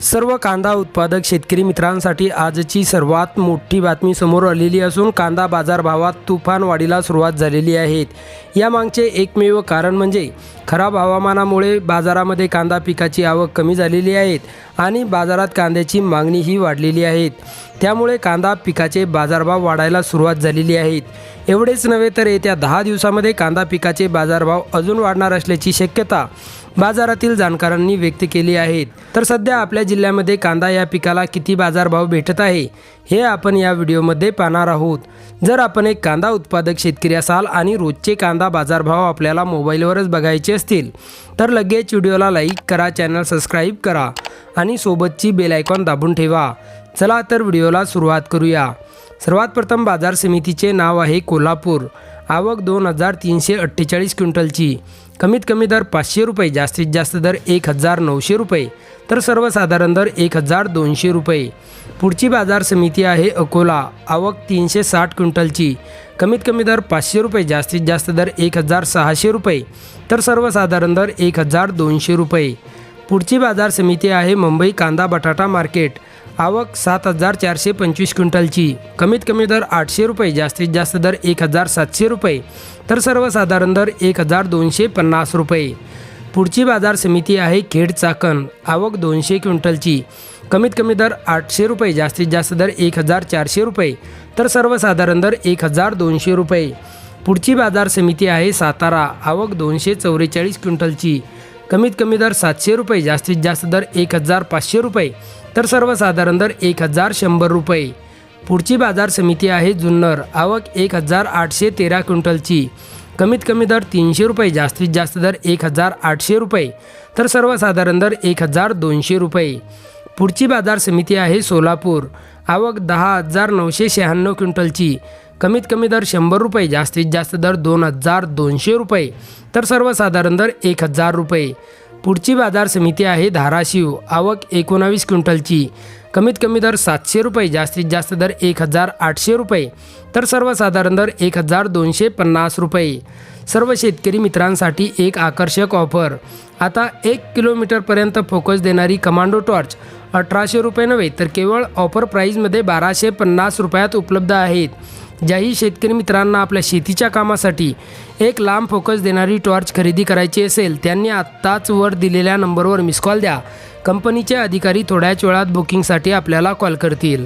सर्व कांदा उत्पादक शेतकरी मित्रांसाठी आजची सर्वात मोठी बातमी समोर आलेली असून कांदा बाजारभावात तुफान वाढीला सुरुवात झालेली आहे. या मागचे एकमेव कारण म्हणजे खराब हवामानामुळे बाजारामध्ये कांदा पिकाची आवक कमी झालेली आहे आणि बाजारात कांद्याची मागणीही वाढलेली आहे. त्यामुळे कांदा पिकाचे बाजारभाव वाढायला सुरुवात झालेली आहेत एवढेच नव्हे तर येत्या दहा दिवसामध्ये कांदा पिकाचे बाजारभाव अजून वाढणार असल्याची शक्यता बाजारातील जाणकारांनी व्यक्त केली आहेत. तर सध्या आपल्या जिल्ह्यामध्ये कांदा या पिकाला किती बाजारभाव भेटत आहे हे आपण या व्हिडिओमध्ये पाहणार आहोत. जर आपण एक कांदा उत्पादक शेतकरी असाल आणि रोजचे कांदा बाजारभाव आपल्याला मोबाईलवरच बघायचे असतील तर लगेच व्हिडिओला लाईक करा चॅनल सबस्क्राईब करा आणि सोबतची बेल आयकॉन दाबून ठेवा. चला तर व्हिडिओला सुरुवात करूया. सर्वात प्रथम बाजार समितीचे नाव आहे कोल्हापूर. आवक दोन हजार तीनशे अठ्ठेचाळीस क्विंटलची. कमीत कमी दर पाचशे रुपये जास्तीत जास्त दर एक हजार नऊशे रुपये तर सर्वसाधारण दर एक हजार दोनशे रुपये. पुढची बाजार समिती आहे अकोला आवक तीनशे साठ क्विंटलची. कमीत कमी दर पाचशे रुपये जास्तीत जास्त दर एक हजार सहाशे रुपये तर सर्वसाधारण दर एक हजार दोनशे रुपये. पुढची बाजार समिती आहे मुंबई कांदा बटाटा मार्केट आवक सात हजार चारशे पंचवीस क्विंटलची. कमीत कमी दर आठशे रुपये जास्तीत जास्त दर एक हजार सातशे रुपये तर सर्वसाधारण दर एक हजार दोनशे पन्नास रुपये. पुढची बाजार समिती आहे खेड चाकण. आवक दोनशे क्विंटलची. कमीत कमी दर आठशे रुपये जास्तीत जास्त दर एक हजार चारशे रुपये तर सर्वसाधारण दर एक हजार दोनशे रुपये. पुढची बाजार समिती आहे सातारा. आवक दोनशे चौवेचाळीस क्विंटलची. कमीत कमी दर सातशे रुपये जास्तीत जास्त दर एक हजार पाचशे रुपये तर सर्वसाधारण दर एक हजार शंभर रुपये. पुढची बाजार समिती आहे जुन्नर. आवक एक हजार आठशे तेरा क्विंटलची. कमीत कमी दर तीनशे रुपये जास्तीत जास्त दर एक हजार आठशे रुपये. तर सर्वसाधारण दर एक हजार दोनशे रुपये. पुढची बाजार समिती आहे सोलापूर. आवक दहा हजार नऊशे शहाण्णव क्विंटलची. कमीत कमी दर शंभर रुपये जास्तीत जास्त दर दोन हजार दोनशे रुपये. तर सर्वसाधारण दर एक हजार रुपये. पुढची बाजार समिती आहे धाराशिव आवक एकोणावीस क्विंटलची. कमीत कमी दर सातशे रुपये जास्तीत जास्त दर एक हजार आठशे रुपये तर सर्वसाधारण दर एक हजार दोनशे पन्नास रुपये. सर्व शेतकरी मित्रांसाठी एक आकर्षक ऑफर. आता एक किलोमीटरपर्यंत फोकस देणारी कमांडो टॉर्च अठराशे रुपये नव्हे तर केवळ ऑफर प्राईजमध्ये बाराशे पन्नास रुपयात उपलब्ध आहेत. ज्याही शेतकरी मित्रांना आपल्या शेतीच्या कामासाठी एक लांब फोकस देणारी टॉर्च खरेदी करायची असेल त्यांनी आत्ताच वर दिलेल्या नंबरवर मिस कॉल द्या. कंपनीचे अधिकारी थोड्याच वेळात बुकिंगसाठी आपल्याला कॉल करतील.